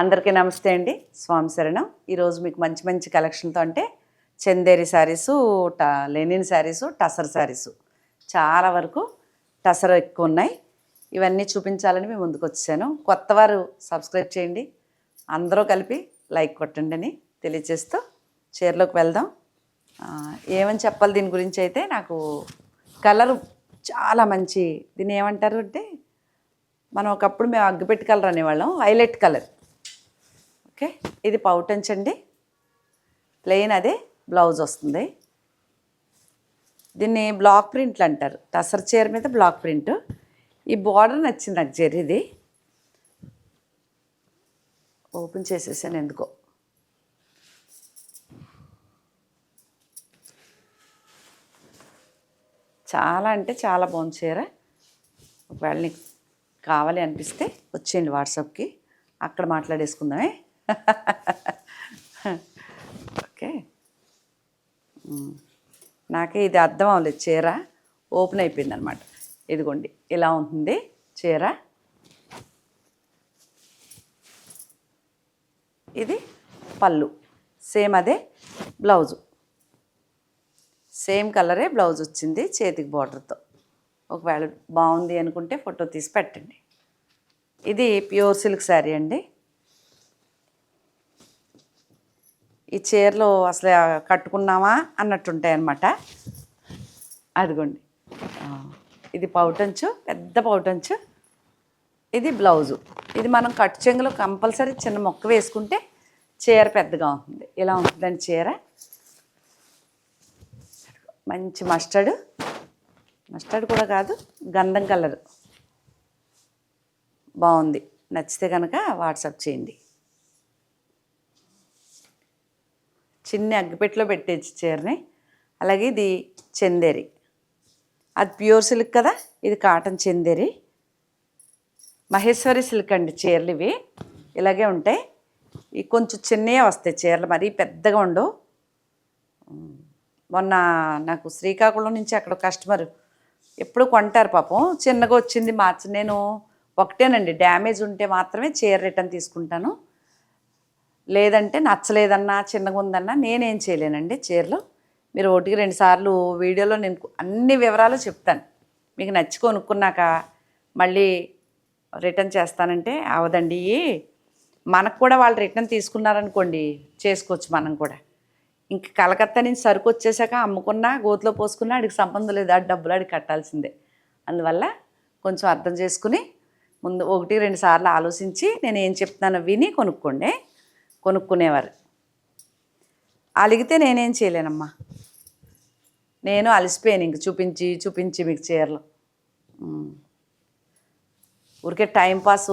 అందరికీ నమస్తే అండి. స్వామి శరణం. ఈరోజు మీకు మంచి మంచి కలెక్షన్తో అంటే చందేరి శారీసు ట లెనిన్ శారీసు టసర్ శారీసు చాలా వరకు టసర్ ఎక్కువ ఉన్నాయి. ఇవన్నీ చూపించాలని మేము ముందుకు వచ్చాను. కొత్త వారు సబ్స్క్రైబ్ చేయండి. అందరూ కలిపి లైక్ కొట్టండి అని తెలియజేస్తూ చీరలోకి వెళ్దాం. ఏమని చెప్పాలి దీని గురించి అయితే నాకు కలర్ చాలా మంచి దీన్ని ఏమంటారు అంటే మనం ఒకప్పుడు మేము అగ్గిపెట్టి కలర్ అనేవాళ్ళం వైలెట్ కలర్. ఓకే ఇది పౌటంచ్ అండి. ప్లెయిన్ అదే బ్లౌజ్ వస్తుంది. దీన్ని బ్లాక్ ప్రింట్లు అంటారు. టసర్ చీర మీద బ్లాక్ ప్రింట్ ఈ బార్డర్ నచ్చింది నాకు జెర్రీది ఓపెన్ చేసేసాను ఎందుకో. చాలా అంటే చాలా బాగుంది చీర. ఒకవేళ నీకు కావాలి అనిపిస్తే వచ్చేయండి వాట్సాప్కి. అక్కడ మాట్లాడేసుకుందామే. ఓకే. నాకే ఇది అర్థం అవ్వలేదు. చీర ఓపెన్ అయిపోయింది అనమాట ఇదిగోండి ఇలా ఉంటుంది చీర. ఇది పళ్ళు. సేమ్ అదే బ్లౌజు. సేమ్ కలరే బ్లౌజ్ వచ్చింది చేతికి బార్డర్తో. ఒకవేళ బాగుంది అనుకుంటే ఫోటో తీసి పెట్టండి. ఇది ప్యూర్ సిల్క్ శారీ అండి. ఈ చీరలు అసలు కట్టుకున్నామా అన్నట్టుంటాయి అనమాట అదిగోండి. ఇది పౌటంచు పెద్ద పౌటంచు ఇది బ్లౌజు. ఇది మనం కట్టు చెంగులో కంపల్సరీ చిన్న మొక్క వేసుకుంటే చీర పెద్దగా ఉంటుంది. ఇలా ఉంటుందండి చీర. మంచి మస్టర్డ్. మస్టర్డ్ కూడా కాదు గంధం కలర్. బాగుంది. నచ్చితే కనుక వాట్సాప్ చేయండి. చిన్న అగ్గిపెట్టెలో పెట్టేచ్చు చీరని. అలాగే ఇది చందేరి. అది ప్యూర్ సిల్క్ కదా? ఇది కాటన్ చందేరి. మహేశ్వరి సిల్క్ అండి చీరలు ఇవి. ఇలాగే ఉంటాయి. ఇవి కొంచెం చిన్నవే వస్తాయి చీరలు మరీ పెద్దగా ఉండవు. మొన్న నాకు శ్రీకాకుళం నుంచి అక్కడ కస్టమర్ ఎప్పుడు కొంటారు పాపం. చిన్నగా వచ్చింది మార్చి. నేను ఒకటేనండి. డ్యామేజ్ ఉంటే మాత్రమే చీర రిటర్న్ తీసుకుంటాను. లేదంటే నచ్చలేదన్నా చిన్నగా ఉందన్నా నేనేం చేయలేనండి చీరలు. మీరు ఒకటికి రెండు సార్లు వీడియోలో నేను అన్ని వివరాలు చెప్తాను. మీకు నచ్చి కొనుక్కున్నాక మళ్ళీ రిటర్న్ చేస్తానంటే అవదండి. మనకు కూడా వాళ్ళు రిటర్న్ తీసుకున్నారనుకోండి చేసుకోవచ్చు మనం కూడా. ఇంక కలకత్తా నుంచి సరుకు వచ్చేసాక అమ్ముకున్నా గోతులో పోసుకున్నా ఆడికి సంబంధం లేదు. ఆ డబ్బులు ఆడికి కట్టాల్సిందే. అందువల్ల కొంచెం అర్థం చేసుకుని ముందు ఒకటి రెండు సార్లు ఆలోచించి నేను ఏం చెప్తున్నానో విని కొనుక్కోండి. కొనుక్కునేవారు. అలిగితే నేనేం చేయలేనమ్మా. నేను అలసిపోయాను ఇంక చూపించి చూపించి మీకు చీరలు. ఊరికే టైంపాస్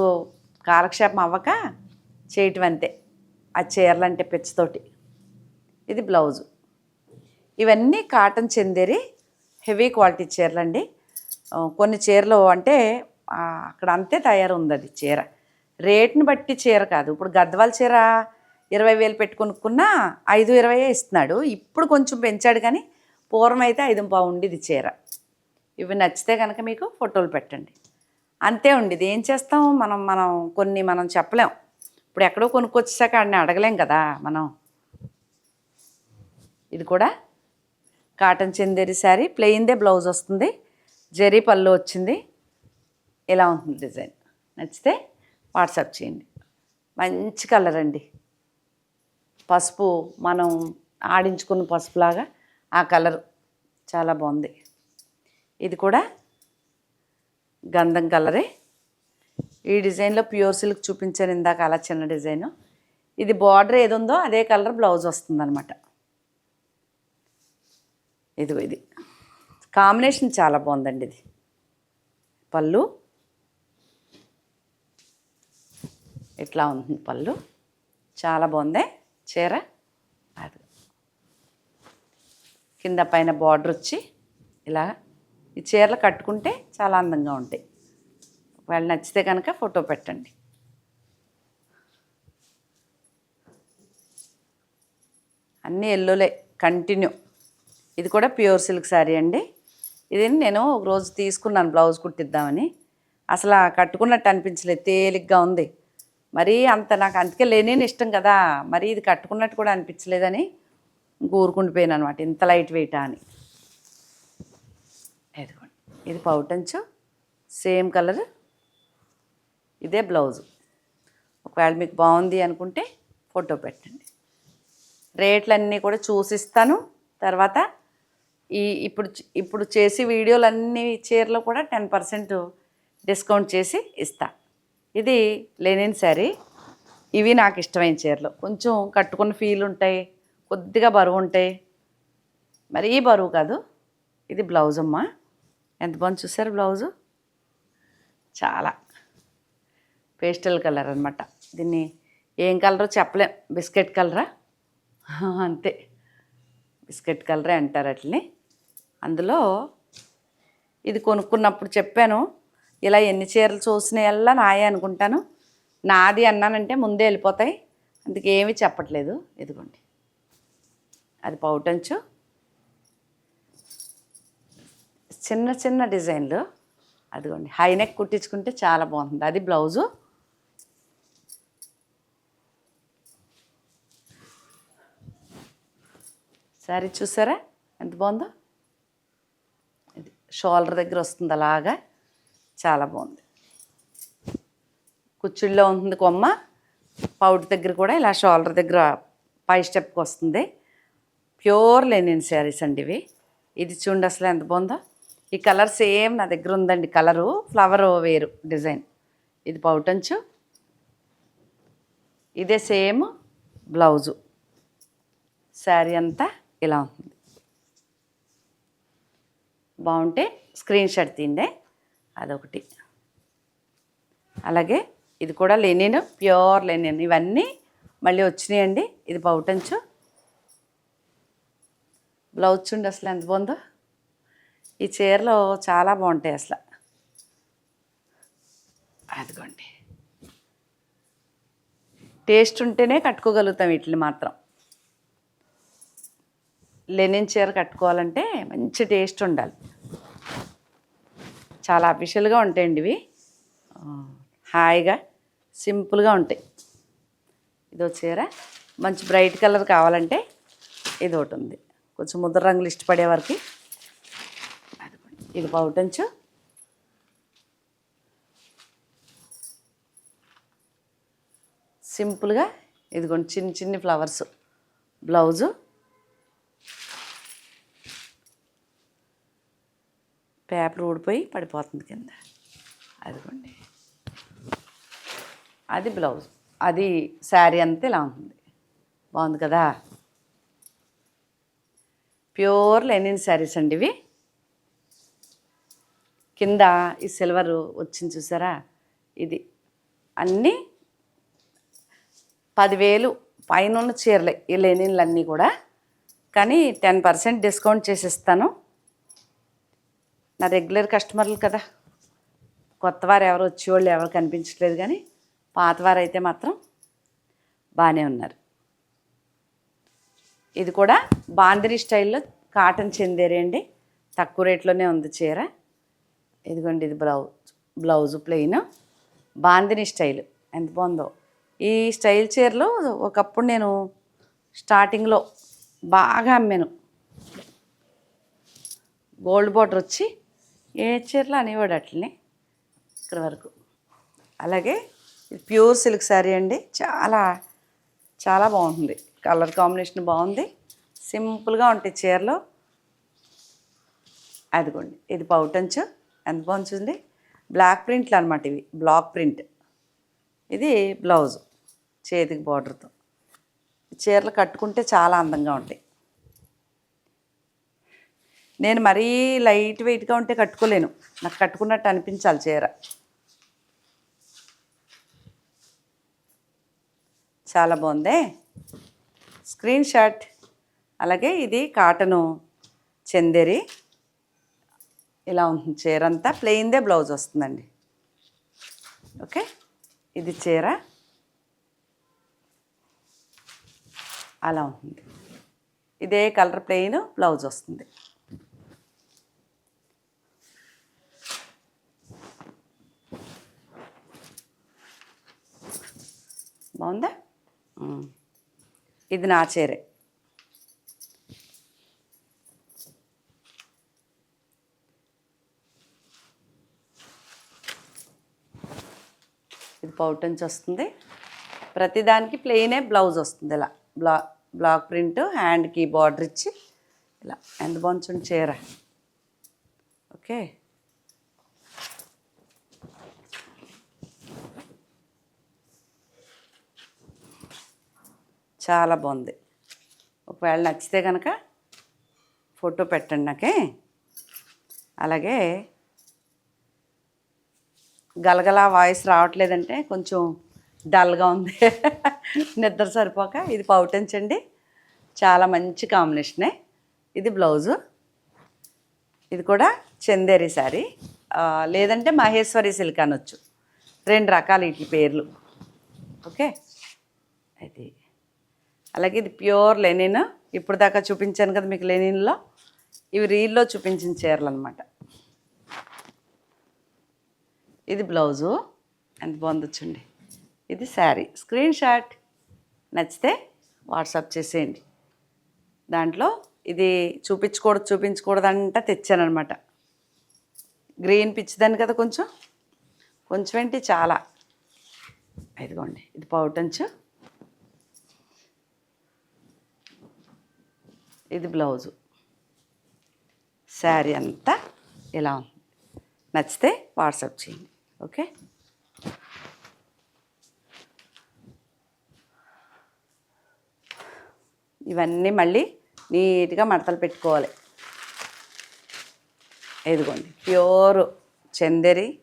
కాలక్షేపం అవ్వక చేయటం అంతే. ఆ చీరలు అంటే పిచ్చతోటి. ఇది బ్లౌజు. ఇవన్నీ కాటన్ చెందేరి హెవీ క్వాలిటీ చీరలు అండి కొన్ని చీరలు అంటే అక్కడ అంతే తయారు ఉంది అది చీర. రేట్ని బట్టి చీర కాదు. ఇప్పుడు గద్వాల చీర ఇరవై వేలు పెట్టుకొనుక్కున్నా ఐదు ఇరవై ఇస్తున్నాడు. ఇప్పుడు కొంచెం పెంచాడు కానీ పూర్వం అయితే ఐదు పావు ఉండేది చీర. ఇవి నచ్చితే కనుక మీకు ఫోటోలు పెట్టండి. అంతే ఉండేది. ఏం చేస్తాం? మనం మనం కొన్ని మనం చెప్పలేం. ఇప్పుడు ఎక్కడో కొనుక్కొచ్చాక ఆడిని అడగలేం కదా మనం. ఇది కూడా కాటన్ చందేరి శారీ. ప్లెయిన్దే బ్లౌజ్ వస్తుంది. జరీ పళ్ళు వచ్చింది. ఇలా ఉంటుంది డిజైన్. నచ్చితే వాట్సాప్ చేయండి. మంచి కలర్ అండి. పసుపు మనం ఆడించుకున్న పసుపులాగా ఆ కలర్ చాలా బాగుంది. ఇది కూడా గంధం కలరే. ఈ డిజైన్లో ప్యూర్ సిల్క్ చూపించాను ఇందాక అలా చిన్న డిజైను. ఇది బార్డర్ ఏది ఉందో అదే కలర్ బ్లౌజ్ వస్తుందన్నమాట. ఇదిగో ఇది. కాంబినేషన్ చాలా బాగుందండి ఇది. పళ్ళు. ఇట్లా ఉంటుంది పళ్ళు. చాలా బాగుంది. చీర? అది. కింద పైన బార్డర్ వచ్చి ఇలా ఈ చీరలు కట్టుకుంటే చాలా అందంగా ఉంటాయి. ఒకవేళ నచ్చితే కనుక ఫోటో పెట్టండి. అన్నీ ఎల్లోలే కంటిన్యూ ఇది కూడా ప్యూర్ సిల్క్ శారీ అండి. ఇది నేను ఒక రోజు తీసుకున్నాను బ్లౌజ్ కుట్టిద్దామని. అసలు కట్టుకున్నట్టు అనిపించలేదు తేలిగ్గా ఉంది. మరీ అంత నాకు అందుకే లేనేని ఇష్టం కదా మరీ ఇది కట్టుకున్నట్టు కూడా అనిపించలేదని ఊరుకుండిపోయాను అనమాట ఇంత లైట్ వెయిటా అని. ఇదిగోండి ఇది పౌటంచు సేమ్ కలర్ ఇదే బ్లౌజు. ఒకవేళ మీకు బాగుంది అనుకుంటే ఫోటో పెట్టండి. రేట్లన్నీ కూడా చూసిస్తాను తర్వాత ఈ ఇప్పుడు ఇప్పుడు చేసి వీడియోలన్నీ చీరలో కూడా టెన్ పర్సెంట్ డిస్కౌంట్ చేసి ఇస్తాను ఇది లెనిన్ శారీ. ఇవి నాకు ఇష్టమైన చీరలు. కొంచెం కట్టుకున్న ఫీల్ ఉంటాయి కొద్దిగా బరువు ఉంటాయి. మరీ బరువు కాదు ఇది బ్లౌజ్ అమ్మా. ఎంత బాగుంది చూసారు బ్లౌజు చాలా. పేస్టల్ కలర్ అనమాట దీన్ని ఏం కలరో చెప్పలేం. బిస్కెట్ కలరా అంతే. బిస్కెట్ కలరే అంటారు అట్లని. అందులో ఇది కొనుక్కున్నప్పుడు చెప్పాను. ఇలా ఎన్ని చీరలు చూసినాయల్లా నాయే అనుకుంటాను. నాది అన్నానంటే ముందే వెళ్ళిపోతాయి. అందుకే ఏమీ చెప్పట్లేదు. ఇదిగోండి. అది పౌటంచు. చిన్న చిన్న డిజైన్లు. అదిగోండి. హై నెక్ కుట్టించుకుంటే చాలా బాగుంటుంది. అది బ్లౌజు. సారీ చూసారా? ఎంత బాగుందో? ఇది షోల్డర్ దగ్గర వస్తుంది అలాగా. చాలా బాగుంది. కుచ్చుళ్ళలో ఉంటుంది కొమ్మ పౌట్ దగ్గర కూడా ఇలా షోల్డర్ దగ్గర పై స్టెప్కి వస్తుంది. ప్యూర్ లెనిన్ శారీస్ అండి ఇవి. ఇది చూడండి అసలు ఎంత బాగుందో. ఈ కలర్ సేమ్ నా దగ్గర ఉందండి కలరు ఫ్లవర్ వేరు డిజైన్. ఇది పౌటంచు ఇదే సేమ్ బ్లౌజు. శారీ అంతా ఇలా ఉంటుంది. బాగుంటే స్క్రీన్ షాట్ తీండే అదొకటి. అలాగే ఇది కూడా లెనిన్ ప్యూర్ లెనిన్. ఇవన్నీ మళ్ళీ వచ్చినాయండి. ఇది పౌటంచు బ్లౌజ్ చూడండి అసలు ఎంత బాగుందో. ఈ చీరలు చాలా బాగుంటాయి అసలు. అదిగోండి. టేస్ట్ ఉంటేనే కట్టుకోగలుగుతాం వీటిని మాత్రం. లెనిన్ చీర కట్టుకోవాలంటే మంచి టేస్ట్ ఉండాలి. చాలా అఫిషియల్గా ఉంటాయండి ఇవి. హాయిగా సింపుల్గా ఉంటాయి. ఇదో చీర. మంచి బ్రైట్ కలర్ కావాలంటే ఇది ఒకటి ఉంది. కొంచెం ముద్ర రంగులు ఇష్టపడే వారికి అదిగోండి. ఇది పౌటంచు సింపుల్గా ఇదిగోండి చిన్న చిన్ని ఫ్లవర్స్. బ్లౌజు. పేపర్ ఊడిపోయి పడిపోతుంది కింద. అదిగోండి. అది బ్లౌజ్. అది శారీ అంతా ఇలా ఉంటుంది. బాగుంది కదా? ప్యూర్ లెనిన్ శారీస్ అండి ఇవి. కింద ఈ సిల్వర్ వచ్చింది చూసారా? ఇది అన్నీ పదివేలు పైన ఉన్న చీరలే ఈ లెనిన్లు అన్నీ కూడా. కానీ టెన్ పర్సెంట్ డిస్కౌంట్ చేసిస్తాను నా రెగ్యులర్ కస్టమర్లు కదా. కొత్తవారు ఎవరు వచ్చేవాళ్ళు ఎవరు కనిపించట్లేదు కానీ పాతవారు అయితే మాత్రం బాగానే ఉన్నారు. ఇది కూడా బాందిని స్టైల్లో కాటన్ చెందేరే అండి. తక్కువ రేట్లోనే ఉంది చీర. ఇదిగోండి ఇది blouse blouse plain bandhani style ఎంత బాగుందో. ఈ స్టైల్ చీరలు ఒకప్పుడు నేను స్టార్టింగ్లో బాగా అమ్మాను. గోల్డ్ బార్డర్ వచ్చి ఏ చీరలు అనేవాడు అట్లనే ఇక్కడ వరకు. అలాగే ఇది ప్యూర్ సిల్క్ శారీ అండి. చాలా చాలా బాగుంటుంది కలర్ కాంబినేషన్ బాగుంది. సింపుల్గా ఉంటాయి చీరలు. అదిగోండి ఇది పౌటంచు ఎంత బాగుంది చూడండి బ్లాక్ ప్రింట్లు అనమాట ఇవి. Black print. ఇది బ్లౌజ్ చేతికి బార్డర్తో. చీరలు కట్టుకుంటే చాలా అందంగా ఉంటాయి. నేను మరీ లైట్ వెయిట్గా ఉంటే కట్టుకోలేను. నాకు కట్టుకున్నట్టు అనిపించాలి చీర. చాలా బాగుంది. Screenshot. అలాగే ఇది కాటను చందేరి. ఇలా ఉంటుంది చీర అంతా ప్లెయిన్దే బ్లౌజ్ వస్తుందండి. ఓకే? ఇది చీర. అలా ఉంటుంది. ఇదే కలర్ ప్లెయిన్ బ్లౌజ్ వస్తుంది బాగుందా ఉమ్. ఇది నా చీరే. ఇది పౌటంచి వస్తుంది. ప్రతిదానికి ప్లెయినే బ్లౌజ్ వస్తుంది ఇలా. బ్లా బ్లాక్ ప్రింట్ హ్యాండ్కి బార్డర్ ఇచ్చి ఇలా. ఎంత బాగుంటుంది చీర. ఓకే చాలా బాగుంది. ఒకవేళ నచ్చితే కనుక ఫోటో పెట్టండి నాకే. అలాగే గలగలా వాయిస్ రావట్లేదంటే కొంచెం డల్గా ఉంది. నిద్ర సరిపోక ఇది పౌటంచండి. చాలా మంచి కాంబినేషనే. ఇది బ్లౌజు. ఇది కూడా చందేరి శారీ. లేదంటే మహేశ్వరి సిల్క్ అనొచ్చు. రెండు రకాలు వీటి పేర్లు. ఓకే? అది అలాగే ఇది ప్యూర్ లెనిన్. ఇప్పుడు దాకా చూపించాను కదా మీకు లెనిన్లో. ఇవి రీల్లో చూపించిన చీరలు అనమాట ఇది బ్లౌజు. ఎంత బాగుందొచ్చండి ఇది శారీ. Screenshot. నచ్చితే వాట్సాప్ చేసేయండి. దాంట్లో ఇది చూపించకూడదు చూపించకూడదంట తెచ్చానమాట గ్రీన్ పిచ్చిదాన్ని కదా కొంచెం. కొంచెం ఏంటి చాలా. ఇదిగోండి. ఇది పౌటంచు ఇది బ్లౌజు. శారీ అంతా ఇలా ఉంది నచ్చితే వాట్సాప్ చేయండి. ఓకే? ఇవన్నీ మళ్ళీ నీట్గా మడతలు పెట్టుకోవాలి. ఇదిగోండి ప్యూర్ చందేరి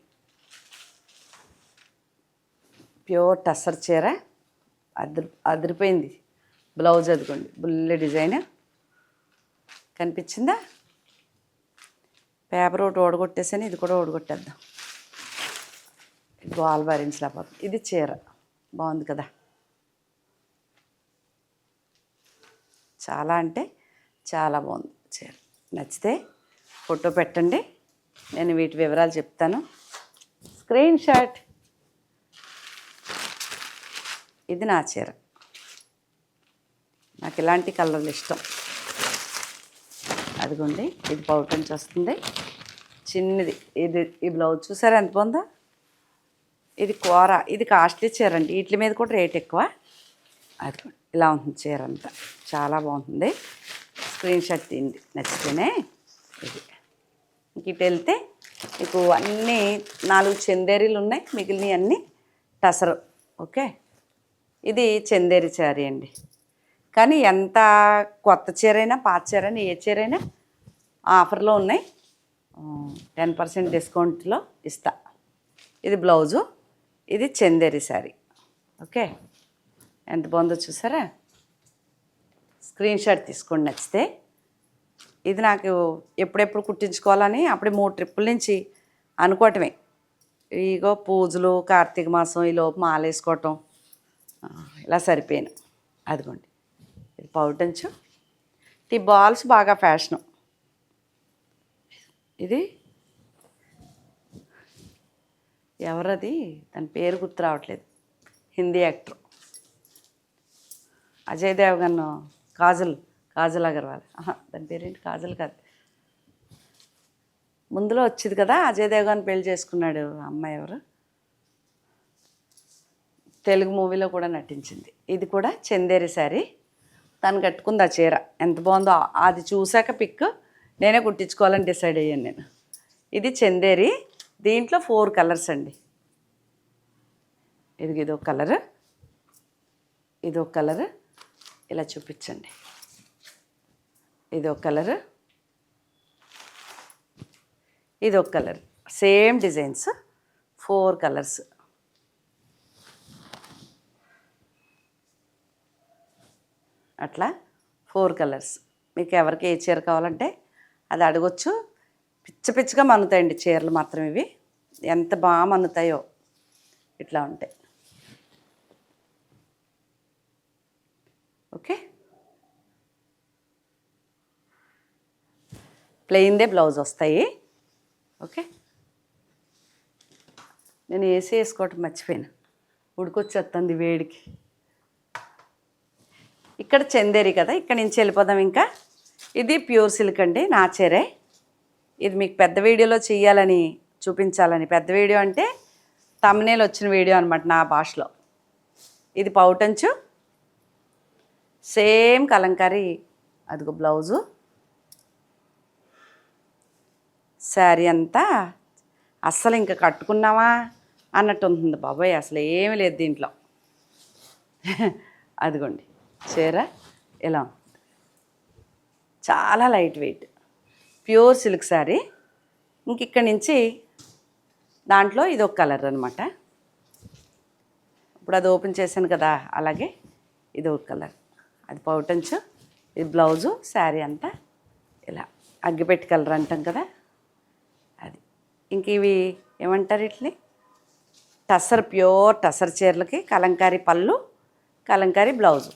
ప్యూర్ టస్సర్ చీర. అదిరి అదిరిపోయింది. బ్లౌజ్ అదిగోండి బుల్లి డిజైన్. కనిపించిందా? పేపర్ ఒకటి ఓడగొట్టేసాను ఇది కూడా ఓడగొట్టేద్దాం. గోల్ వాల్ భరించలేకపోతుంది ఇది చీర. బాగుంది కదా? చాలా అంటే చాలా బాగుంది చీర. నచ్చితే ఫోటో పెట్టండి. నేను వీటి వివరాలు చెప్తాను. Screenshot. ఇది నా చీర. నాకు ఇలాంటి కలర్లు ఇష్టం. అదిగోండి ఇది పౌటంచి వస్తుంది. చిన్నది ఇది ఈ బ్లౌజ్ చూసారా ఎంత బాగుందా? ఇది కూర ఇది కాస్ట్లీ చీర అండి. వీటి మీద కూడా రేట్ ఎక్కువ. అదిగోండి ఇలా ఉంటుంది చీర అంతా. చాలా బాగుంటుంది. స్క్రీన్ షాట్ తింది నచ్చితేనే. ఇది. ఇటు వెళ్తే మీకు అన్నీ నాలుగు చందేరీలు ఉన్నాయి మిగిలినవి అన్నీ టసరు. ఓకే? ఇది చందేరి చారీ అండి. కానీ ఎంత కొత్త చీర అయినా పాత చీర అయినా ఏ చీర అయినా ఆఫర్లో ఉన్నాయి. టెన్ పర్సెంట్ డిస్కౌంట్లో ఇస్తా. ఇది బ్లౌజు ఇది చందేరి శారీ. ఓకే? ఎంత బాగుందో చూసారా? స్క్రీన్ షాట్ తీసుకోండి నచ్చితే. ఇది నాకు ఎప్పుడెప్పుడు కుట్టించుకోవాలని అప్పుడే మూడు ట్రిప్పుల నుంచి అనుకోవటమే. ఇగో పూజలు కార్తీక మాసం ఈ లోపు మాలేసుకోవటం. ఇలా సరిపోయాను. అదిగోండి. ఇది పౌటంచు ఈ బాల్స్ బాగా ఫ్యాషను. ఇది? ఎవరది? తన పేరు గుర్తు రావట్లేదు. హిందీ యాక్టర్. అజయ్ దేవగన్ కాజల్ కాజల్ అగర్వాల్. దాని పేరేంటి? కాజల్ కాదు. ముందులో వచ్చింది కదా అజయ్ దేవగన్ పెళ్ళి చేసుకున్నాడు అమ్మాయి ఎవరు? తెలుగు మూవీలో కూడా నటించింది. ఇది కూడా చందేరి శారీ. తను కట్టుకుంది ఆ చీర. ఎంత బాగుందో. అది చూశాక పిక్ నేనే కుట్టించుకోవాలని డిసైడ్ అయ్యాను నేను. ఇది చందేరి దీంట్లో ఫోర్ కలర్స్ అండి. ఇది ఇదో కలర్ ఇదో కలర్ ఇలా చూపించండి. ఇదో కలర్ ఇదో colour. Same designs four colours. అట్లా ఫోర్ కలర్స్. మీకు ఎవరికి ఏ చీర కావాలంటే అది అడగొచ్చు. పిచ్చ పిచ్చగా మన్నుతాయండి చీరలు మాత్రం ఇవి. ఎంత బాగా మన్నుతాయో ఇట్లా ఉంటాయి. ఓకే? ప్లెయిన్దే బ్లౌజ్ వస్తాయి. ఓకే? నేను ఏసీ వేసుకోవటం మర్చిపోయాను. ఉడికొచ్చేస్తుంది వేడికి. ఇక్కడ చందేరి కదా ఇక్కడ నుంచి వెళ్ళిపోదాం ఇంకా. ఇది ప్యూర్ సిల్క్ అండి నా చీరే. ఇది మీకు పెద్ద వీడియోలో చేయాలని చూపించాలని. పెద్ద వీడియో అంటే తమ్నేలు వచ్చిన వీడియో అనమాట నా భాషలో. ఇది పౌటంచు. సేమ్ కలంకారీ అదిగో బ్లౌజు. శారీ అంతా అస్సలు ఇంకా కట్టుకున్నావా అన్నట్టు ఉంటుంది బాబాయ్ అసలు ఏమీ లేదు దీంట్లో. అదిగోండి చీర ఇలా ఉంది. చాలా light weight. Pure silk sari. ఇంక ఇక్కడి నుంచి దాంట్లో ఇది ఒక కలర్ అనమాట ఇప్పుడు అది ఓపెన్ చేశాను కదా అలాగే ఇది ఒక కలర్. అది పౌటంచు ఇది బ్లౌజు శారీ అంతా ఇలా అగ్గిపెట్టి కలర్ అంటాం కదా అది. ఇంక ఇవి ఏమంటారు ఇట్ని టసర్ ప్యూర్ టసర్ చీరలకి కలంకారీ పళ్ళు కలంకారీ బ్లౌజు.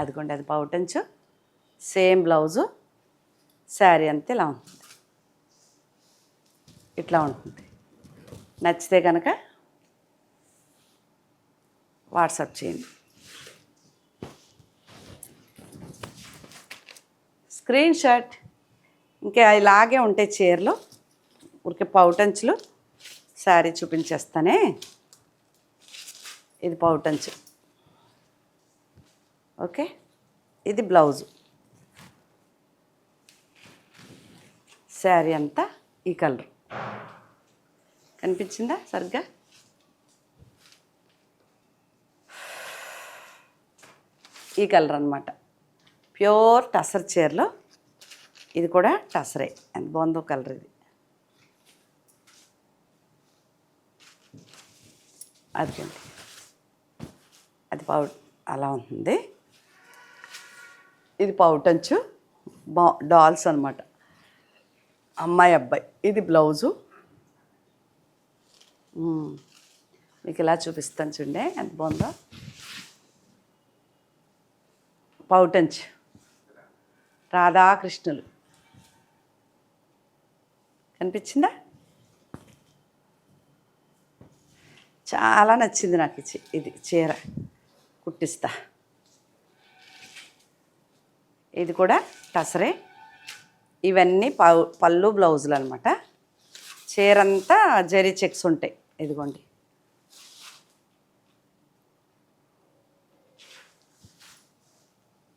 అదిగోండి అది పౌటంచు. సేమ్ బ్లౌజు శారీ అంతే ఇలా ఉంటుంది. ఇట్లా ఉంటుంది. నచ్చితే కనుక వాట్సాప్ చేయండి. Screenshot. ఇంకా ఇలాగే ఉంటాయి చీరలు ఊరికే పౌటంచులు శారీ చూపించేస్తానే. ఇది పౌటంచు. ఓకే? ఇది బ్లౌజు. శారీ అంతా ఈ కలర్. కనిపించిందా సరిగ్గా? ఈ కలర్ అనమాట ప్యూర్ టసర్ చీరలో ఇది కూడా టసరే ఎంత బాగుందో కలర్ ఇది. అదిగోండి. అది పౌ అలా ఉంటుంది. ఇది పౌటంచు బా డాల్స్ అనమాట అమ్మాయి అబ్బాయి. ఇది బ్లౌజు. మీకు ఇలా చూపిస్తాను చూడండి. ఎంత బాగుందో. పౌటంచ్. రాధాకృష్ణులు. కనిపించిందా? చాలా నచ్చింది నాకు ఇచ్చి ఇది చీర. కుట్టిస్తా. ఇది కూడా టసరే. ఇవన్నీ పౌ పళ్ళు బ్లౌజులు అనమాట చీరంతా జరీ చెక్స్ ఉంటాయి. ఇదిగోండి.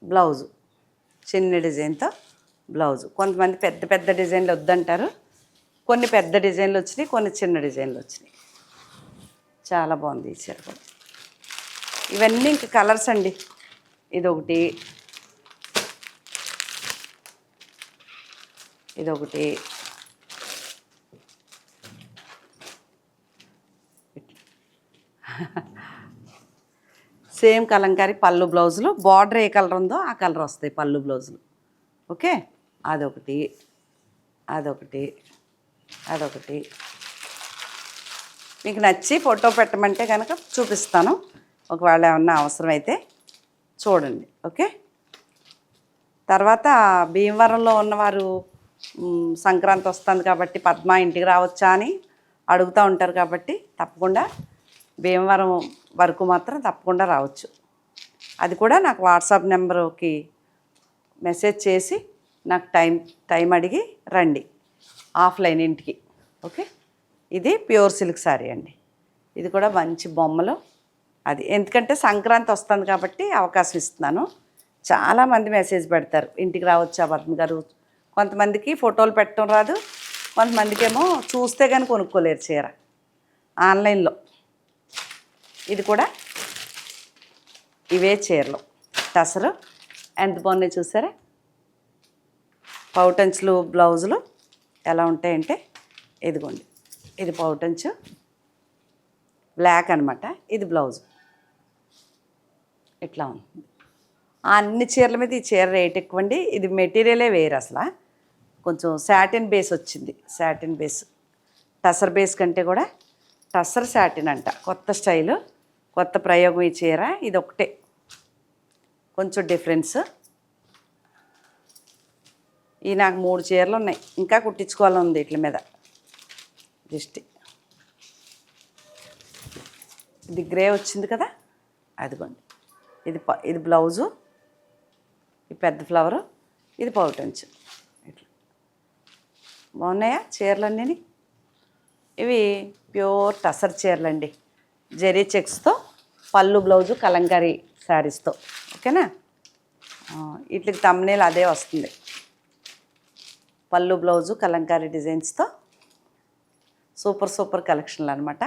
బ్లౌజు. చిన్న డిజైన్తో బ్లౌజు. కొంతమంది పెద్ద పెద్ద డిజైన్లు వద్దంటారు. కొన్ని పెద్ద డిజైన్లు వచ్చినాయి కొన్ని చిన్న డిజైన్లు వచ్చినాయి. చాలా బాగుంది ఈ చీర ఇవన్నీ ఇంక కలర్స్ అండి. ఇదొకటి. ఇదొకటి. సేమ్ కలంకారీ పళ్ళు బ్లౌజులు. బార్డర్ ఏ కలర్ ఉందో ఆ కలర్ వస్తాయి పళ్ళు బ్లౌజులు. ఓకే? అదొకటి. అదొకటి. అదొకటి. మీకు నచ్చి ఫోటో పెట్టమంటే కనుక చూపిస్తాను. ఒకవేళ ఏమన్నా అవసరమైతే చూడండి. ఓకే? తర్వాత భీమవరంలో ఉన్నవారు సంక్రాంతి వస్తుంది కాబట్టి పద్మ ఇంటికి రావచ్చా అని అడుగుతూ ఉంటారు కాబట్టి తప్పకుండా భీమవరం వరకు మాత్రం తప్పకుండా రావచ్చు. అది కూడా నాకు వాట్సాప్ నెంబర్కి మెసేజ్ చేసి నాకు టైం టైం అడిగి రండి ఆఫ్లైన్ ఇంటికి. ఓకే? ఇది ప్యూర్ సిల్క్ శారీ అండి. ఇది కూడా మంచి బొమ్మలు. అది ఎందుకంటే సంక్రాంతి వస్తుంది కాబట్టి అవకాశం ఇస్తున్నాను. చాలామంది మెసేజ్ పెడతారు ఇంటికి రావచ్చా పద్మ గారు? కొంతమందికి ఫోటోలు పెట్టడం రాదు. కొంతమందికేమో చూస్తే కానీ కొనుక్కోలేరు చీర. ఆన్లైన్లో. ఇది కూడా ఇవే చీరలు. టసరు ఎంత బాగున్నాయి చూసారా? పౌటంచులు బ్లౌజులు ఎలా ఉంటాయంటే ఇదిగోండి. ఇది పౌటంచు బ్లాక్ అనమాట ఇది బ్లౌజ్. ఇట్లా ఉంది. అన్ని చీరల మీద ఈ చీర రేట్ ఎక్కువండి. ఇది మెటీరియలే వేరు అసలు. కొంచెం శాటిన్ బేస్ వచ్చింది. Satin base. టసర్ బేస్ కంటే కూడా టసర్ శాటిన్ అంట. కొత్త స్టైలు కొత్త ప్రయోగం ఈ చీర. ఇది ఒకటే కొంచెం డిఫరెన్స్. ఈ నాకు మూడు చీరలు ఉన్నాయి. ఇంకా కుట్టించుకోవాలని ఉంది వీటి మీద. దిష్టి ఇది గ్రే వచ్చింది కదా? అదిగోండి. ఇది ప ఇది బ్లౌజు. ఈ పెద్ద ఫ్లవరు. ఇది పౌటంచు బాగున్నాయా చీరలన్నీ ఇవి ప్యూర్ టసర్ చీరలండి. జెరీ చెక్స్తో పళ్ళు బ్లౌజు కలంకారీ శారీస్తో. ఓకేనా? వీటికి తమ్నేలు అదే వస్తుంది. పళ్ళు బ్లౌజు కలంకారీ డిజైన్స్తో. సూపర్ సూపర్ కలెక్షన్లు అనమాట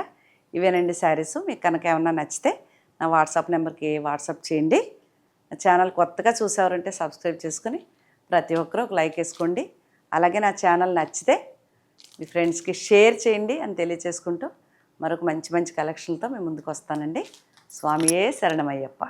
ఇవేనండి శారీస్. మీకు కనుక ఏమన్నా నచ్చితే నా వాట్సాప్ నెంబర్కి వాట్సాప్ చేయండి. నా ఛానల్ కొత్తగా చూసేవారంటే సబ్స్క్రైబ్ చేసుకుని ప్రతి ఒక్కరూ ఒక లైక్ వేసుకోండి. అలాగే నా ఛానల్ నచ్చితే మీ ఫ్రెండ్స్కి షేర్ చేయండి అని తెలియచేసుకుంటూ మరొక మంచి మంచి కలెక్షన్తో మేము ముందుకు వస్తానండి. స్వామియే శరణమయ్యప్ప.